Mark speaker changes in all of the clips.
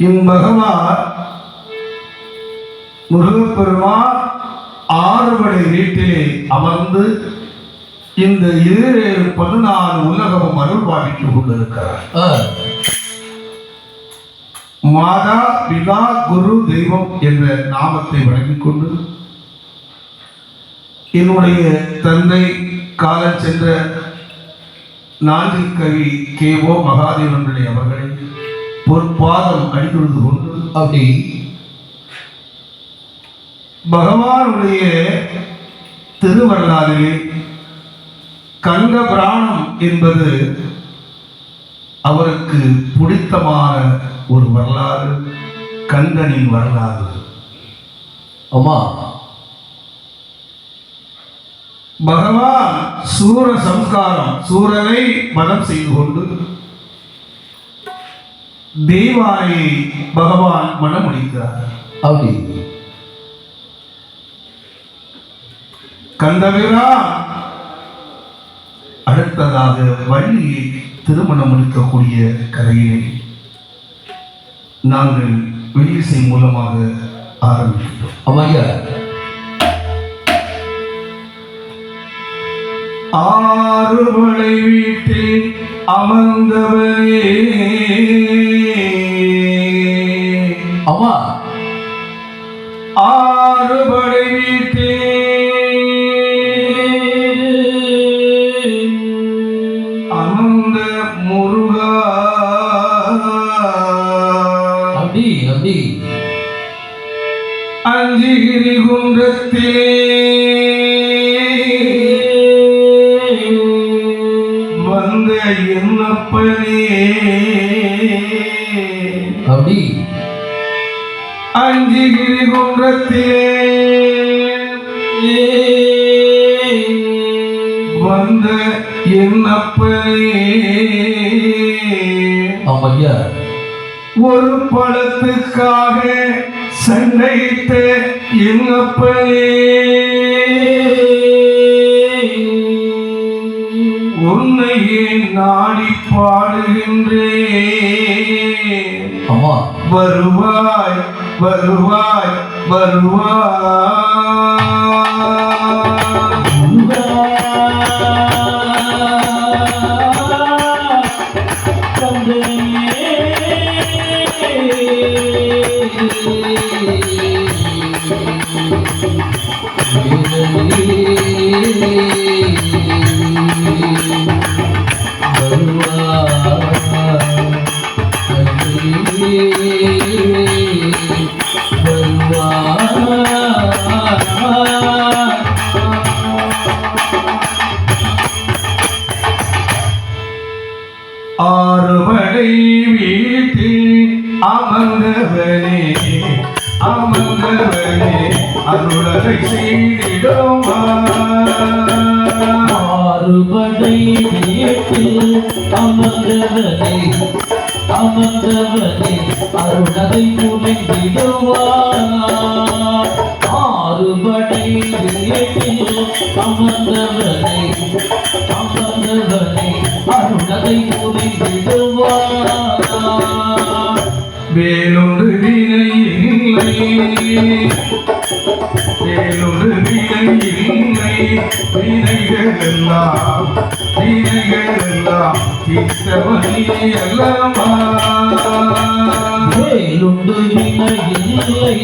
Speaker 1: இம்பகவான் முருகப்பெருமான் ஆறுபடை வீட்டிலே அமர்ந்து இந்த ஏழு பதினாலு உலகமும் அருள் பாவித்துக் கொண்டிருக்கிறார். மாதா பிதா குரு தெய்வம் என்ற நாமத்தை வழங்கிக் கொண்டு என்னுடைய தந்தை காலம் சென்ற நாஞ்சில் கவி கே ஓ மகாதேவன் பிள்ளை அவர்கள் பொற்பாதம் அடிக்கொழுது கொண்டு
Speaker 2: அப்படி
Speaker 1: பகவானுடைய திருவரலாறு கங்க பிராணம் என்பது அவருக்கு பிடித்தமான ஒரு வரலாறு கந்தனின் வரலாறு.
Speaker 2: ஆமா
Speaker 1: பகவான் சூர சம்ஸ்காரம் சூரனை மதம் செய்து கொண்டு தெய்வானை பகவான் மனமுடிக்கிறார்
Speaker 2: அப்படி.
Speaker 1: கந்தவீரா அடுத்ததாக வள்ளியை திருமணம் முடிக்கக்கூடிய கதையினை நாங்கள் வெளியிசை மூலமாக ஆரம்பிக்கிறோம்
Speaker 2: அம்மையா
Speaker 1: ஆறுபடை வீட்டில் அமர்ந்தவரே.
Speaker 2: அம்மா.
Speaker 1: ஆறுபடை வீட்டில் அமர்ந்த முருகா.
Speaker 2: அப்படி அப்படி.
Speaker 1: அஞ்சிகிரி குன்றத்திலே என்னப்பனே
Speaker 2: அப்படி
Speaker 1: அஞ்சிகிரி குன்றத்திலே வந்த என்னப்பனே
Speaker 2: அம்மையா
Speaker 1: ஒரு பழத்துக்காக சண்டையிட்ட என்னப்பனே உன்னையே நாடி பாடுகின்றேன். வருவாய் வருவாய் வருவாய். அமர்ந்தவனே
Speaker 2: அருணதை புரிந்திடுவார் ஆறுபடை வீட்டில் அமர்ந்தவனே அருணதை புரிந்திடுவார்
Speaker 1: வேலொரு வினை இல்லை வேலொரு வினை இல்லை வினைகள் எல்லாம் வினைகள் எல்லாம் தீர்த்தவனே அல்லவா?
Speaker 2: வேலுண்டு வினை இல்லை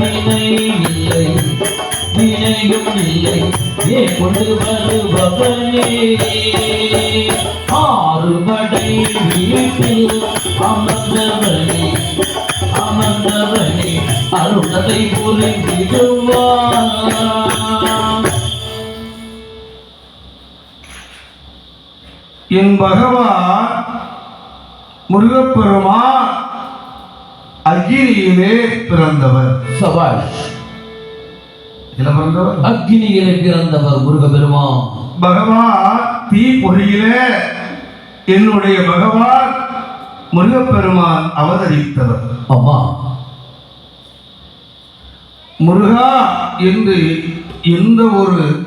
Speaker 2: வினை இல்லை வினையும் இல்லை. ஏ கொண்டு வருபவனே ஆறுபடை வீட்டில் அமர்ந்தவனே அமர்ந்தவனே அருணதை புரிந்திடுவான்
Speaker 1: என் பகவான் முருகப்பெருமான் அக்னியிலே பிறந்தவர்.
Speaker 2: சபாஷ்.
Speaker 1: பிறந்தவர்?
Speaker 2: அக்னியிலே பிறந்தவர் முருகபெருமான்
Speaker 1: பகவான் தீ பொறியிலே என்னுடைய பகவான் முருகப்பெருமான் அவதரித்தவர்.
Speaker 2: அம்மா
Speaker 1: முருகா என்று எந்த ஒரு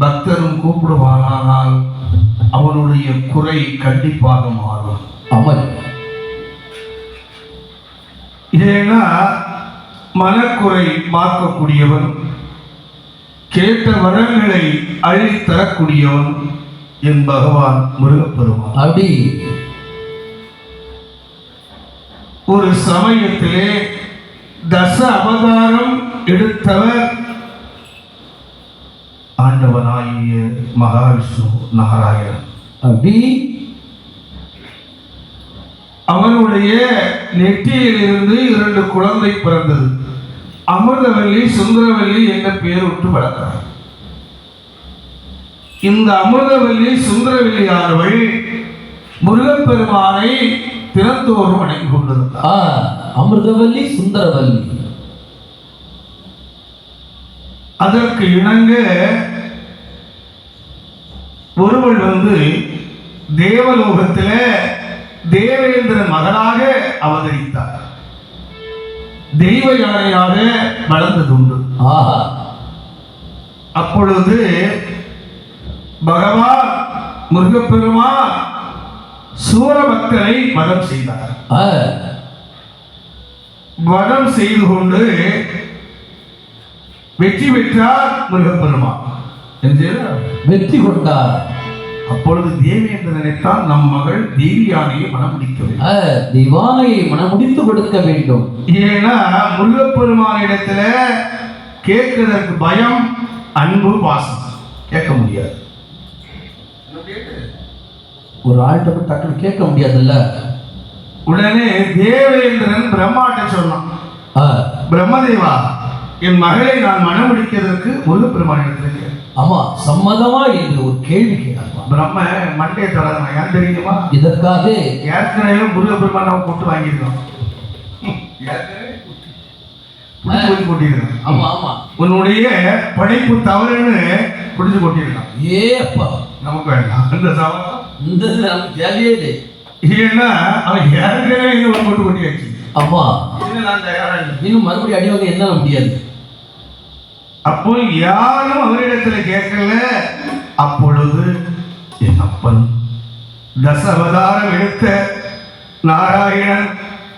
Speaker 1: பக்தரும் கூப்பிடுவானால் அவனுடைய குறை கண்டிப்பாக மாறும்.
Speaker 2: அமல்
Speaker 1: ஏன்னா மனக்குறை மாற்றக்கூடியவன் கேட்ட வரங்களை அள்ளி தரக்கூடியவன் என் பகவான் முருகப்பெருமான்.
Speaker 2: அப்படி.
Speaker 1: ஒரு சமயத்திலே தச அவதாரம் எடுத்தவர் ஆண்டவனாகிய மகாவிஷ்ணு நாராயணன்.
Speaker 2: அப்படி.
Speaker 1: அவனுடைய நெற்றியிலிருந்து இரண்டு குழந்தை பிறந்தது. அமிர்தவல்லி சுந்தரவல்லி என்ற பெயர் விட்டு வளர்த்தார் இந்த அமிர்தவல்லி சுந்தரவல்லியானவள் முருகப்பெருமானை தினந்தோறும் வணங்கி கொண்டிருந்தார்
Speaker 2: அமிர்தவல்லி சுந்தரவல்லி.
Speaker 1: அதற்கு இணங்க ஒருவள் வந்து தேவலோகத்திலே தேவேந்திரன் மகனாக அவதரித்தார். தெய்வ யானையாக வளர்ந்ததுண்டு.
Speaker 2: ஆஹா.
Speaker 1: அப்பொழுது பகவான் முருகப்பெருமான் சூரபக்தரை வதம் செய்தார். வதம் செய்து கொண்டு வெற்றி பெற்றார் முருகப்பெருமான்?
Speaker 2: வெற்றி கொண்டார்
Speaker 1: அப்பொழுது தேவேந்திரனைத்தான் நம் மகள் தேவியானையை மணமுடிக்கவில்லை
Speaker 2: ஆ, திவானையை மனமுடித்து கொடுக்க வேண்டும்.
Speaker 1: ஏன்னா முருகப்பெருமானிடத்துல கேட்கிறதற்கு பயம் அன்பு பாசம். கேட்க முடியாது.
Speaker 2: ஒரு ஆள்கிட்ட போய் டக்குனு கேட்க முடியாதுல்ல?
Speaker 1: உடனே தேவேந்திரன் பிரம்மாட்ட சொன்னான். பிரம்மதேவா என் மகளை நான் மணமுடிக்கிறதற்கு முருகப்பெருமானிடத்துல கேட்டேன்
Speaker 2: ஆமா சம்மதமா என்று ஒரு கேள்வி கேட்கலாம்
Speaker 1: பிரம்ம மண்டே தொடரணும் ஏன் தெரியுமா?
Speaker 2: இதற்காக
Speaker 1: ஏற்கனவே முருகப்பெருமான் நம்ம கூட்டு. வாங்கியிருக்கோம்
Speaker 2: ஆமா ஆமா.
Speaker 1: உன்னுடைய படைப்பு தவறுன்னு குடிச்சு கொட்டியிருக்கான்
Speaker 2: ஏ அப்பா
Speaker 1: நமக்கு வேண்டாம். அந்த சவால்
Speaker 2: இந்த நமக்கு தேவையே இல்லை.
Speaker 1: ஏன்னா அவன் ஏற்கனவே கொட்டு
Speaker 2: ஆமா.
Speaker 1: இன்னும் இல்லை.
Speaker 2: இன்னும் மறுபடியும் அடிவாங்க என்ன முடியாது.
Speaker 1: அப்போ யாரும் அவரிடத்துல கேட்கல. அப்பொழுது என் அப்பன் தசவதாரம் எடுத்த நாராயணன்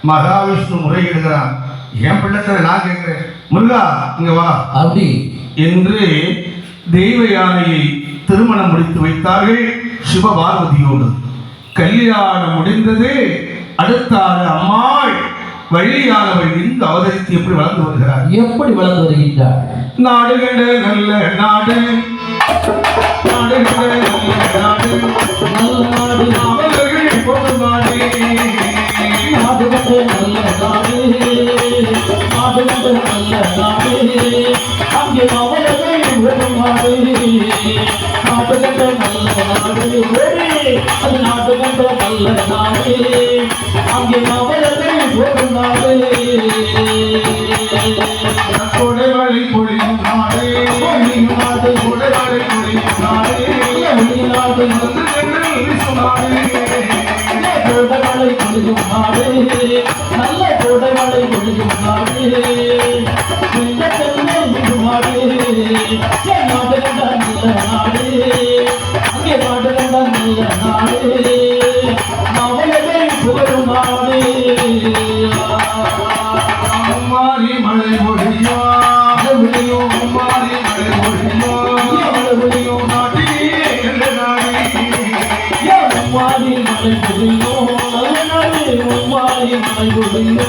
Speaker 1: மகாவிஷ்ணு முறையிடுகிறான். என் பிள்ளத்துல நான் கேட்கிறேன். முருகா இங்க வா.
Speaker 2: அப்படி.
Speaker 1: என்று தெய்வ யானையை திருமணம் முடித்து வைத்தார்கள் சிவபார்வதியோடு. கல்யாணம் முடிந்தது அடுத்த அம்மாள் வள்ளியானவள் இங்கு அவதரித்து எப்படி வளர்ந்து வருகிறார்
Speaker 2: எப்படி வளர்ந்து வருகின்றார்?
Speaker 1: நாடு கண்ட நல்ல நாடு. நாடு கண்ட நல்ல நாடு.
Speaker 2: நல்ல நாடு.
Speaker 1: அவர்கள் பொது நாடு.
Speaker 2: நாடு கண்டு நல்ல நாடு. நாடு கண்டு நல்ல நாடு. அங்கே அவர்கள் நாடு. நல்ல நாடு. ஒரே அது நாடு கண்டு நல்ல நாடு. அங்கே அவர்கள் நல்ல கோடைமழை பொழியும் நாடு.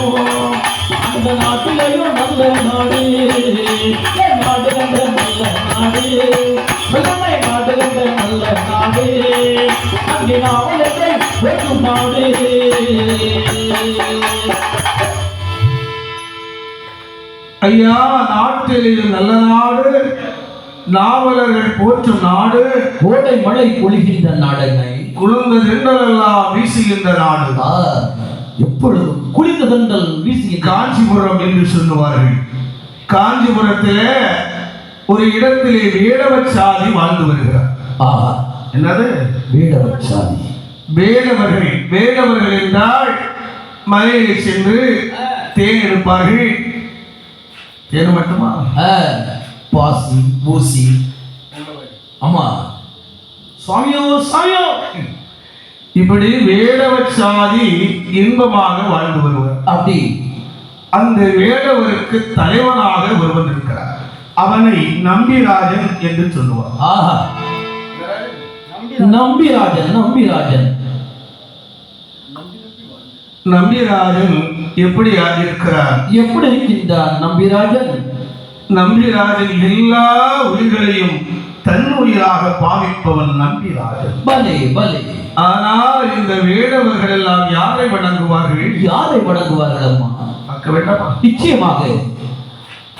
Speaker 2: பொழியோ அந்த நாட்டிலேயும் நல்ல நாடு என் நாடு கண்ட நல்ல நாடு வெள்ளமை நாடு கண்ட நல்ல நாடு அங்கே நாவலத்தை வெட்டும் நாடு
Speaker 1: ஐயா நாட்டில் நல்ல நாடு நாவலர்கள் போற்றும் நாடு
Speaker 2: கோடை மழை பொழிகின்ற நாடனை
Speaker 1: குளிர்ந்த தென்றலெல்லாம் வீசுகின்ற நாடு
Speaker 2: எப்பொழுதும் குளிர்ந்த தண்டல் வீசுகின்ற
Speaker 1: காஞ்சிபுரம் என்று சொல்லுவார்கள். காஞ்சிபுரத்திலே ஒரு இடத்திலே வேடவர் சாதி வாழ்ந்து வருகிறார். என்னது?
Speaker 2: வீடவர் சாதி
Speaker 1: வேடவர்கள் வேடவர்கள் என்றால் மலையிலே சென்று தேன் எடுப்பார்கள். தேன் மட்டுமா?
Speaker 2: பாசி ஊசி. ஆமா. சுவாமியோ சாமியோ
Speaker 1: இப்படி வேடவ சாதி இன்பமாக வாழ்ந்து வருவர்.
Speaker 2: அப்படி.
Speaker 1: அந்த வேடவருக்கு தலைவனாக ஒருவன் இருக்கிறார். அவனை நம்பிராஜன் என்று சொல்லுவார்.
Speaker 2: ஆஹா. நம்பிராஜன் நம்பிராஜன்.
Speaker 1: நம்பிராஜன் எப்படி இருக்கிறார்
Speaker 2: எப்படி இருக்கின்றான் நம்பிராஜன்?
Speaker 1: நம்பிராஜன் எல்லா உயிர்களையும் தன் உயிராக பாவிப்பவன் நம்பிராஜன்.
Speaker 2: பலே பலே.
Speaker 1: ஆனால் இந்த வேடவர்கள் எல்லாம் யாரை வணங்குவார்கள்?
Speaker 2: யாரை வணங்குவார்கள் அம்மா
Speaker 1: பார்க்க வேண்டாமா
Speaker 2: நிச்சயமாக.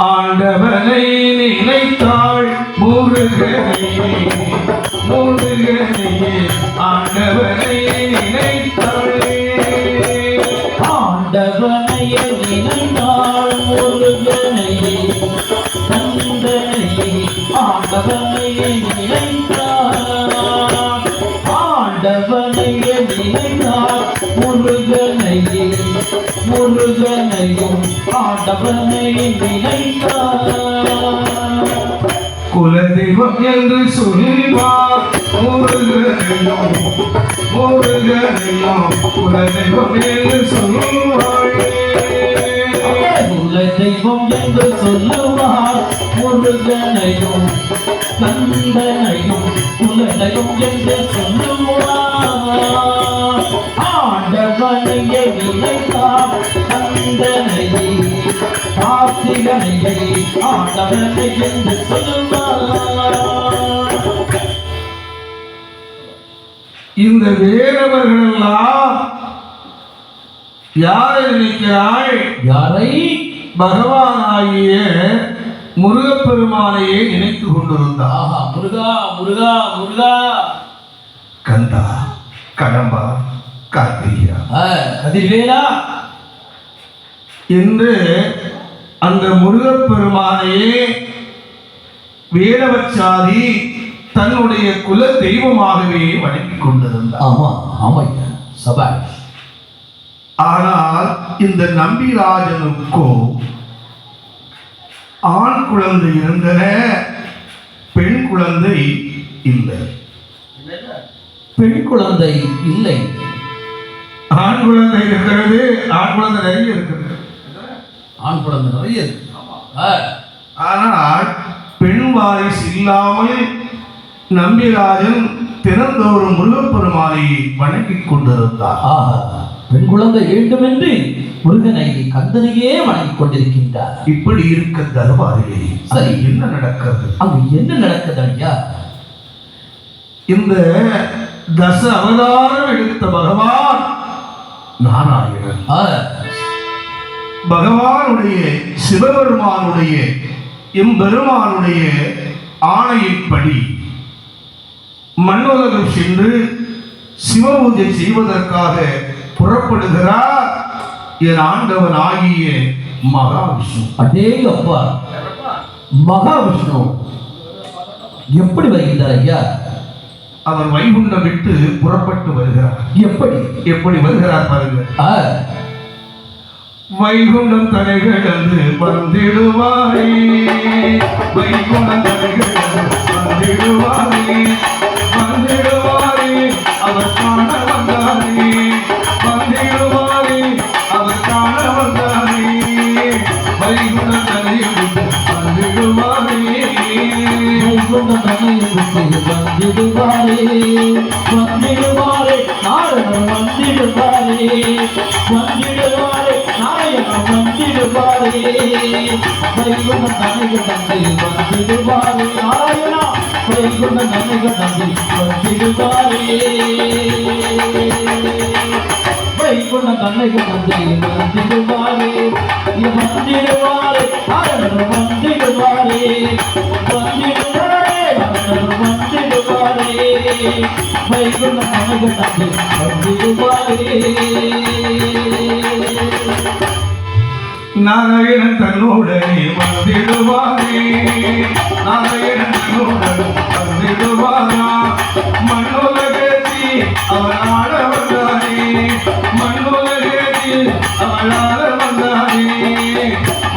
Speaker 1: ஆண்டவனை நினைத்தாள் முருகனை முருகனை ஆண்டவனை நினைத்தாளே.
Speaker 2: ஆண்டவனைய நினைந்தாள் முருகனையே நந்தனையே
Speaker 1: குலதெய்வம் என்று சொல்வார். முருகனையும் முருகனையும் குலதெய்வம் என்று சொல்வாளே
Speaker 2: குலதெய்வம் என்று சொல்லுவார். முருகனையும் நந்தனையும் குலதெய்வம் என்று சொல்லுவார். ஆண்டவனையே நினைத்தார் கார்த்திகனையை ஆண்டவனை என்று சொல்லுவார்
Speaker 1: இந்த வேடவர்கள் எல்லாம் யாரை நினைக்கிறாள்
Speaker 2: யாரை?
Speaker 1: பகவானாகிய முருகப்பெருமானையே நினைத்து கொண்டிருந்தார்.
Speaker 2: ஆஹா முருகா முருகா முருகா.
Speaker 1: கந்தா கடம்பா கார்த்திகா.
Speaker 2: கதிர்வேலா.
Speaker 1: என்று அந்த முருகப்பெருமானையே வேடவச்சாதி தன்னுடைய குல தெய்வமாகவே வணங்கிக் கொண்டிருந்தார்
Speaker 2: ஆமா ஆமாய்யா சபாஷ்
Speaker 1: ஆனால் இந்த நம்பிராஜனுக்கோ ஆண் குழந்தை இருந்தன பெண் குழந்தை இல்லை.
Speaker 2: பெண் குழந்தை இல்லை.
Speaker 1: ஆண் குழந்தை இருக்கிறது ஆண் குழந்தை நிறைய இருக்கிறது
Speaker 2: ஆண் குழந்தை நிறைய
Speaker 1: ஆனால் பெண் வாரிசு இல்லாமல் நம்பிராஜன் தினந்தோறும் முருகப்பெருமானை வணங்கிக் கொண்டிருந்தார்.
Speaker 2: ஆஹா. பெண் குழந்தை வேண்டும் என்று முருகனை கந்தனையே வணங்கிக் கொண்டிருக்கின்றார்.
Speaker 1: இப்படி இருக்க தருவாரிலே
Speaker 2: சரி.
Speaker 1: அது என்ன நடக்கிறது?
Speaker 2: அங்கு என்ன நடக்குது ஐயா
Speaker 1: இந்த தச அவதாரம் எடுத்த பகவான் நாராயணன். பகவானுடைய சிவபெருமானுடைய எம்பெருமானுடைய ஆணையின்படி மண்ணுலகம் சென்று சிவபூஜை செய்வதற்காக புறப்படுகிறார் என் ஆண்டவன் ஆகிய மகாவிஷ்ணு.
Speaker 2: அடேங்க அப்பா. மகாவிஷ்ணு. எப்படி வருகின்றார் ஐயா?
Speaker 1: அவர் வைகுண்டம் விட்டு புறப்பட்டு வருகிறார்.
Speaker 2: எப்படி?
Speaker 1: எப்படி வருகிறார் பாருங்க. வைகுண்டம் தலை கிடந்து வந்திடுவாரே. வைகுண்டம் தலை கிடந்து வந்திடுவாய் வந்திடுவாரே. அவர் காண வந்திடுவாரே வைகுண்டம்
Speaker 2: தந்தை வந்திடுவாரே நாராயணா வைகுண்டம் தன்னையை தந்தை வந்திடுவாரே வைகுண்ட கண்ணைக்கு தந்தை வந்திடுவாரே வந்திடுவாரே நாரணன் வந்திடுவாரே வந்திடுவாரே வந்திடுவாரே வந்திடுவாரே
Speaker 1: நாராயணன் தன்னோடனே வந்திடுவாரே நாராயணன் தன்னோடனே வந்திடுவாரா மண்ணுலகத்தில் அவள் ஆட வந்தாரே மண்ணுலகத்தில் அவள் ஆட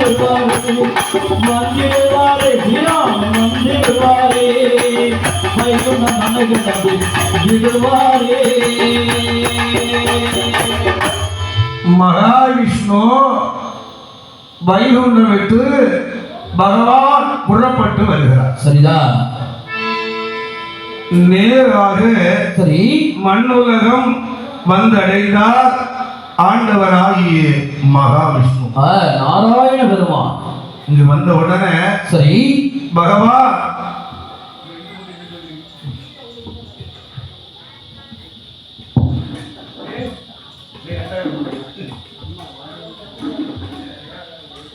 Speaker 2: கடந்து விடுவாரே
Speaker 1: மகாவிஷ்ணு வைகுண்டம் விட்டு பகவான் புறப்பட்டு வருகிறார்.
Speaker 2: சரிதான்
Speaker 1: நேராக
Speaker 2: சரி.
Speaker 1: மண்ணுலகம் வந்தடைந்தார் ஆண்டவராகிய மகாவிஷ்ணு.
Speaker 2: நாராயண பெருமான்.
Speaker 1: இங்கு வந்த உடனே
Speaker 2: சரி.
Speaker 1: பகவான்!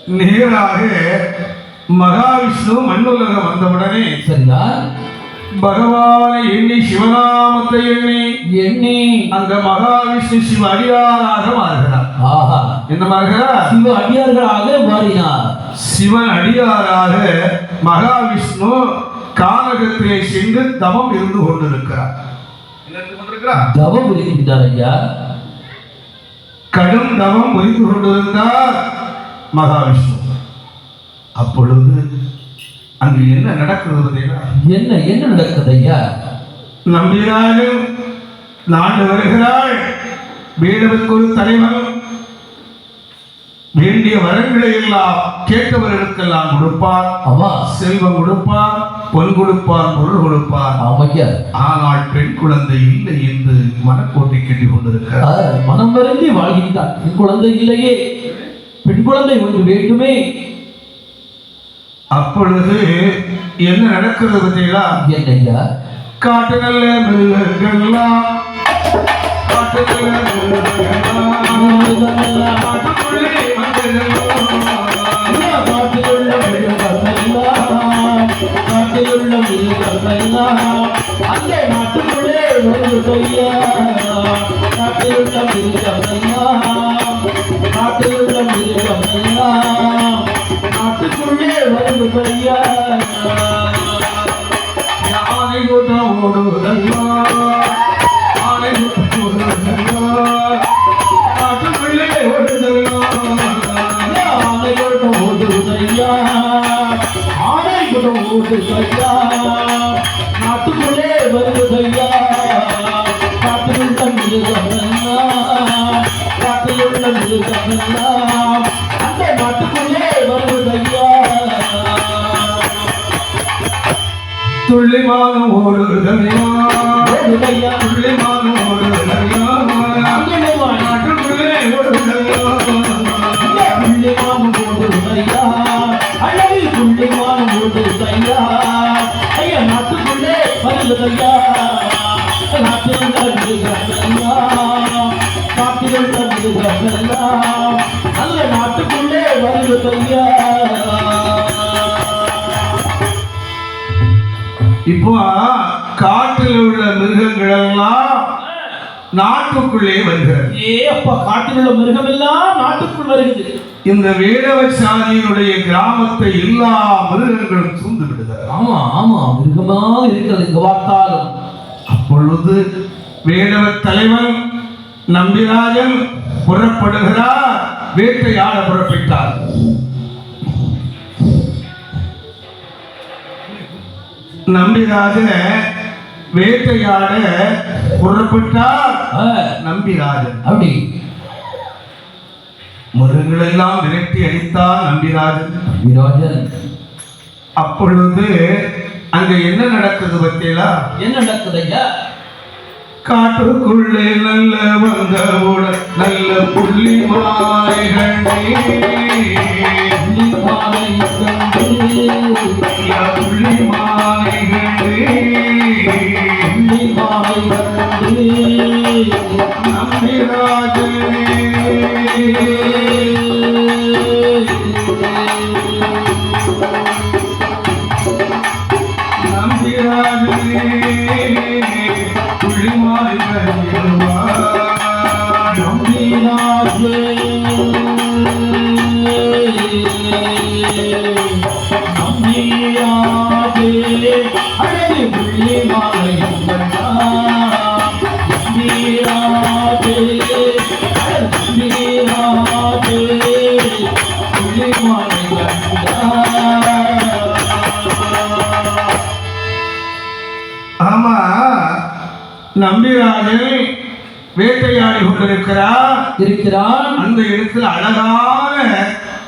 Speaker 1: நேராக மகாவிஷ்ணு மண்ணுலகம் வந்தவுடனே
Speaker 2: சரிதான்
Speaker 1: பகவானை எண்ணி சிவநாமத்தை எண்ணி
Speaker 2: எண்ணி
Speaker 1: அந்த மகாவிஷ்ணு சிவ அடியாராக மாறுகிறார்.
Speaker 2: ஆஹா.
Speaker 1: என்ன மாறுகிறார்
Speaker 2: சிவ அடியார்களாக மாறினார்.
Speaker 1: சிவன் அடியாராக மகாவிஷ்ணு கானகத்திலே சென்று தவம் இருந்து கொண்டிருக்கிறார்?
Speaker 2: தவம் இருக்கின்றார் ஐயா.
Speaker 1: கடும் தவம் புரிந்து கொண்டிருந்தார் மகாவிஷ்ணு. அப்பொழுது அங்கு என்ன நடக்கிறது?
Speaker 2: என்ன என்ன நடக்குது ஐயா?
Speaker 1: நம்பினாலும் நாடு வருகிறாள் வீடுக்கு ஒரு தலைவன் எல்லாம் கேட்டவர்களுக்கெல்லாம் கொடுப்பார்
Speaker 2: ஆமா.
Speaker 1: செல்வம் கொடுப்பார் பொன் கொடுப்பார் பொருள் கொடுப்பார்
Speaker 2: ஆமையா
Speaker 1: ஆனால் பெண் குழந்தை இல்லை என்று மனக்கோட்டை கட்டி கொண்டிருக்கிறார்.
Speaker 2: மனம் வருந்தி வாழ்கின்றார் பெண் குழந்தை இல்லையே. பெண் குழந்தை ஒன்று வேண்டுமே.
Speaker 1: அப்பொழுது என்ன நடக்கிறது பார்த்தீங்களா
Speaker 2: என்ன ஐயா
Speaker 1: காட்டு நல்ல மிருகங்கள்லாம் காட்டு நல்ல மிருகங்கள்லாம் காட்டுக்குள்ளே வந்ததெல்லாம்
Speaker 2: காட்டிலுள்ள மிருகமெல்லாம், காட்டிலுள்ள மிருகமெல்லாம், அங்கே நாட்டுக்குள்ளே வருது ஐயா. காட்டிலுள்ள மிருகமெல்லாம், காட்டிலுள்ள மிருகமெல்லாம், நாட்டுக்குள்ளே வருது ஐயா.
Speaker 1: யானை கூட்டம்
Speaker 2: ஓடுதையா நாட்டுக்குள்ளே வருவதையா? காட்டிலுள்ள மிருகமெல்லாம் காட்டிலுள்ள மிருகமெல்லாம் அந்த நாட்டுக்குள்ளே வருவதையா
Speaker 1: ஓடுதெல்லாம்
Speaker 2: ஓடுதையா
Speaker 1: துள்ளிமானம்
Speaker 2: நல்ல நாட்டுக்குள்ளே வருவதையா
Speaker 1: இப்போ காட்டில் உள்ள மிருகங்கள் எல்லாம் நாட்டுக்குள்ளே வருகிறது.
Speaker 2: ஏ அப்பா காட்டிலுள்ள மிருகமெல்லாம் நாட்டுக்குள் வருகிறது.
Speaker 1: இந்த வேடவ சாதியினுடைய கிராமத்தை எல்லா மிருகங்களும்
Speaker 2: ஆமா ஆமா மிருகமா இருக்கிறது இங்க பார்த்தாலும்.
Speaker 1: அப்பொழுது வேடவ தலைவன் நம்பிராஜன் புறப்படுகிறார். வேட்டையாட புறப்பட்டார். நம்பிராஜன் வேட்டையாட புறப்பட்டார். நம்பிராஜன்.
Speaker 2: அப்படி.
Speaker 1: மிருகங்களெல்லாம் விரட்டி அடித்தார் நம்பிராஜன்.
Speaker 2: விராஜன்
Speaker 1: அப்பொழுது அங்க என்ன நடக்குது பத்தியலா?
Speaker 2: என்ன நடக்குது ஐயா?
Speaker 1: காட்டுக்குள்ளே நல்ல வந்தவுடன் நல்ல புள்ளி மாலைகளே.
Speaker 2: புள்ளி
Speaker 1: மாலைகளே. வேட்டராஜன் வேட்டையாடி கொண்டிருக்கிறார்
Speaker 2: இருக்கிறான்.
Speaker 1: அந்த இடத்துல அழகான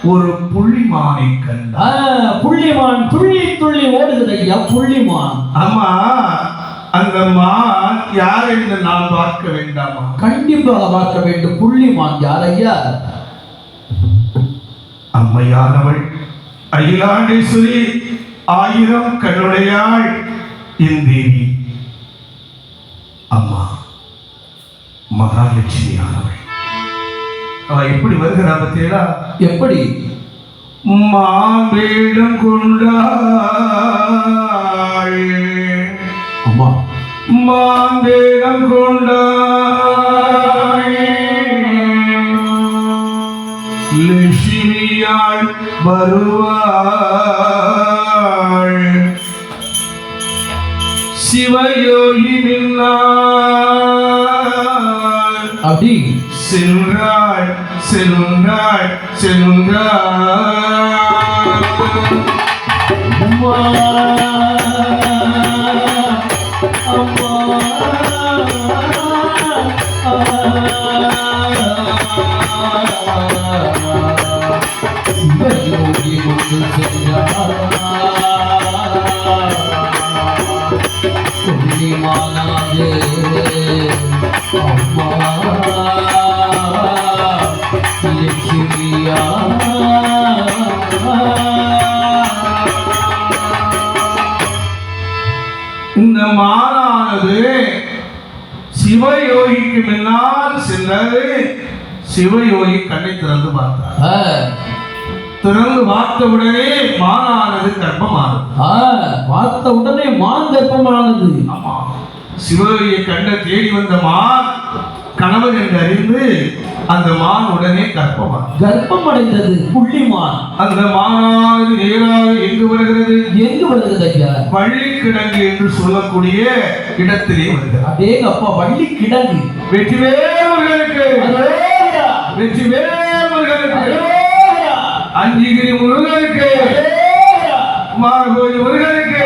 Speaker 1: ஒரு புள்ளிமானை கண்டார்
Speaker 2: புள்ளிமான் துள்ளி துள்ளி ஓடுகிறது ஐயா புள்ளிமான்.
Speaker 1: ஆமா. அந்த மான் யார் என்று நான் பார்க்க வேண்டாமா?
Speaker 2: கண்டிப்பாக பார்க்க வேண்டும். புள்ளிமான் யார் ஐயா?
Speaker 1: அம்மையானவள் அகிலாண்டேஸ்வரி ஆயிரம் கண்ணுடையாள். என் தேவி அம்மா மகாலட்சுமியானவள் அவ எப்படி வருகிறா பத்தியலா?
Speaker 2: எப்படி?
Speaker 1: மாம்பேடம் கொண்டாள்.
Speaker 2: அம்மா.
Speaker 1: மாம்பேடம் கொண்டாள். லட்சுமியாள் வருவாள்.
Speaker 2: அப்படி
Speaker 1: செல்றாள் செல்றாள் செல்றாள்
Speaker 2: அம்மா அம்மா சிவயோகி
Speaker 1: கண்ணை திறந்து பார்த்தார். திறந்து பார்த்த உடனே மானானது கர்ப்பமானது.
Speaker 2: பார்த்த உடனே மான் கர்ப்பமானது.
Speaker 1: ஆமா. சிவயோகியை கண்ட தேடி வந்த மான் கணவன் என்று அறிந்து அந்த மான் உடனே கர்ப்பமானது.
Speaker 2: கர்ப்பம் அடைந்தது புள்ளிமான்
Speaker 1: அந்த மானானது நேராக எங்கு வருகிறது?
Speaker 2: எங்கு வருகிறது ஐயா?
Speaker 1: பள்ளிக்கிடங்கு என்று சொல்லக்கூடிய இடத்திலே வருகிறது
Speaker 2: அதேங்க அப்பா வள்ளி கிடங்கு
Speaker 1: வெற்றிவேலர்களுக்கு வெற்றிவேலர்களுக்கு
Speaker 2: அலேலூயா!
Speaker 1: அஞ்சிகிரி முருகனுக்கு! மார்கோஜி முருகனுக்கு